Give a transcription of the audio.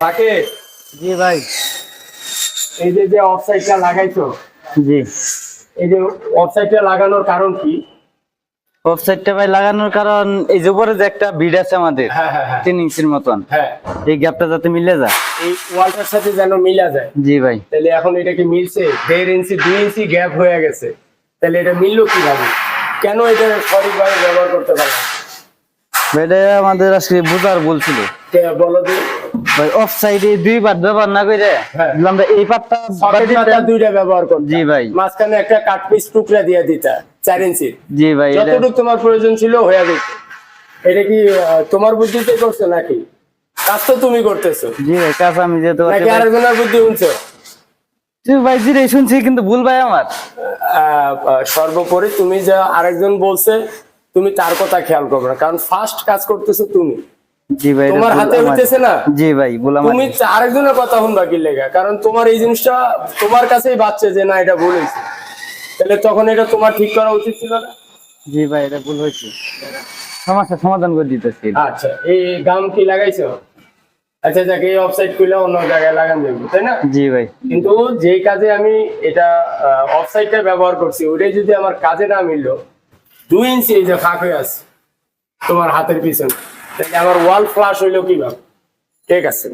তাকে জি ভাই। এই যে যে অফসাইডটা লাগাইছো জি। এই যে অফসাইডটা লাগানোর কারণ কি? ভাই লাগানোর কারণ এই যে উপরে যে একটা বিড আছে আমাদের হ্যাঁ হ্যাঁ হ্যাঁ। তিন ইঞ্চির মতন হ্যাঁ। এই গ্যাপটা যাতে মিলে যায়। এই ওয়ালটার সাথে যেন মিলা যায়। জি ভাই। তাহলে এখন এটা কি মিলছে? দেড় ইঞ্চি দুই ইঞ্চি গ্যাপ হয়ে গেছে। তাহলে এটা মিললো কীভাবে? কেন এটা সঠিকভাবে ব্যবহার করতে পারলাম এটা আমাদের আজকে বুঝার বলছিল ভাই অফ সাইডে দুই পার্ট ব্যবহার না করে হ্যাঁ। আমরা এই পার্টটা দুইটা ব্যবহার করতে। জি ভাই। মাঝখানে একটা কাট পিস টুকরা দিয়ে দিতা চার ইঞ্চি। জি ভাই যতটুকু তোমার প্রয়োজন ছিল হয়ে যেত এটা কি তোমার বুদ্ধিতে করছ নাকি? কাজ তো তুমি করতেছো। জি ভাই কাজ আমি নাকি আরেকজনের বুদ্ধি শুনছো? ভাই জি রে শুনছি কিন্তু ভুল ভাই আমার। সর্বোপরি তুমি যা আরেকজন বলছে তুমি তার কথা খেয়াল করবে না। কারণ ফার্স্ট কাজ করতেছো তুমি। জি ভাই তোমার ভুল হাতে হইতেছে না? জি ভাই তুমি আরেকজনের কথা শুনবা কি লেগা? কারণ তোমার এই জিনিসটা তোমার কাছেই বাচ্চা যে না এটা ভুল হয়েছে। তাহলে তখন এটা তোমার ঠিক করা উচিত ছিল না? জি ভাই এটা ভুল হয়েছে। সমস্যা সমাধান করে দিতেছি। আচ্ছা এই গাম কি লাগাইছো? আচ্ছা যাক এই অফসাইড অন্য জায়গায় লাগান তাই না? জি ভাই। কিন্তু যেই কাজে আমি এটা অফসাইডটা ব্যবহার করছি যদি আমার কাজে না মিললো দুই ইঞ্চি এই যে ফাঁক হয়ে আছে তোমার হাতের পিছনে। আমার ওয়াল ফ্লাশ হইল কীভাবে? ঠিক আছে।